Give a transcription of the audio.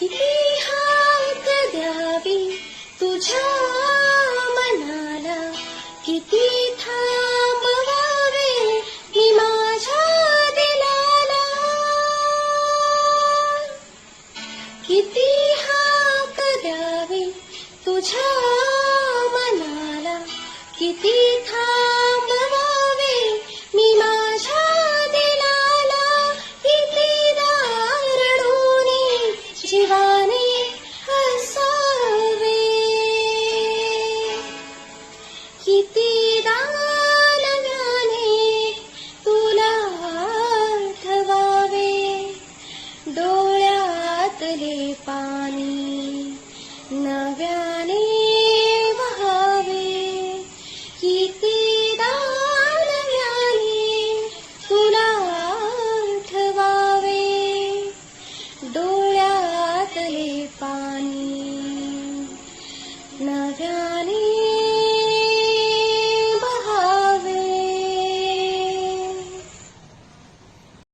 किती हाक द्यावी तुझ्या मनाला किती थांबवावे मी माझ्या दिलाला? किती हाक द्यावी तुझ्या मनाला किती थांब किती दानव्याने तुला ठवावे डोळ्यातले पाणी नव्याने व्हावे. किती दानव्याने तुला ठवावे डोळ्यातले पाणी